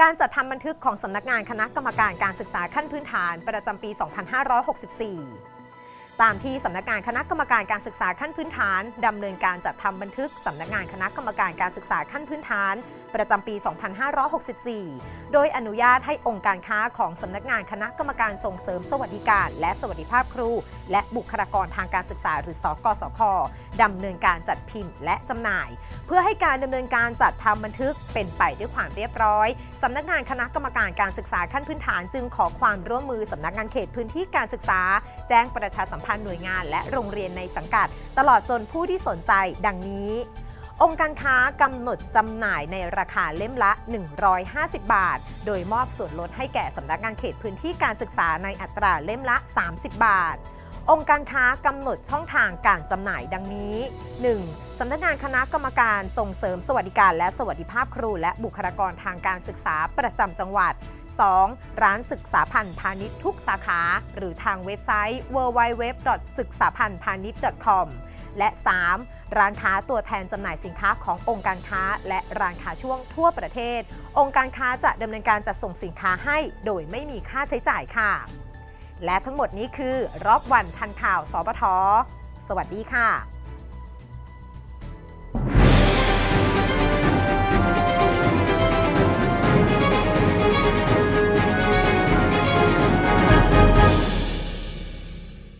การจัดทำบันทึกของสำนักงานคณะกรรมการการศึกษาขั้นพื้นฐานประจำปี 2564ตามที่สำนักงานคณะกรรมการการศึกษาขั้นพื้นฐานดำเนินการจัดทำบันทึกสำนักงานคณะกรรมการการศึกษาขั้นพื้นฐาน ประจำปี 2564 โดยอนุญาตให้องค์การค้าของสำนักงานคณะกรรมการส่งเสริมสวัสดิการ และสวัสดิภาพครู และบุคลากรทางการศึกษาหรือสกสคดำเนินการจัดพิมพ์และจำหน่าย เพื่อให้การดำเนินการจัดทำบันทึกเป็นไปด้วยความเรียบร้อยสำนักงานคณะกรรมการการศึกษาขั้นพื้นฐานจึงขอความร่วมมือสำนักงานเขตพื้นที่การศึกษา แจ้งประชาสัมพันธ์หน่วยงาน และโรงเรียนในสังกัด ตลอดจนผู้ที่สนใจดังนี้ องค์การค้ากำหนดจำหน่ายในราคาเล่มละ 150 บาท โดยมอบส่วนลดให้แก่สำนักงานเขตพื้นที่การศึกษาในอัตราเล่มละ 30 บาท องค์การค้ากำหนดช่องทางการจำหน่ายดังนี้ 1. สำนักงานคณะกรรมการส่งเสริมสวัสดิการและสวัสดิภาพครู และบุคลากรทางการศึกษาประจำจังหวัด 2. ร้านศึกษาพันธ์พาณิชย์ทุกสาขา หรือทางเว็บไซต์ www. ศึกษาพันธ์พาณิชย์ .com และ 3. ร้านค้าตัวแทนจำหน่ายสินค้าขององค์การค้า และร้านค้าช่วงทั่วประเทศ องค์การค้าจะดำเนินการจัดส่งสินค้าให้ โดยไม่มีค่าใช้จ่ายค่ะ และทั้งหมดนี้คือรอบวันทันข่าวสบทสวัสดีค่ะ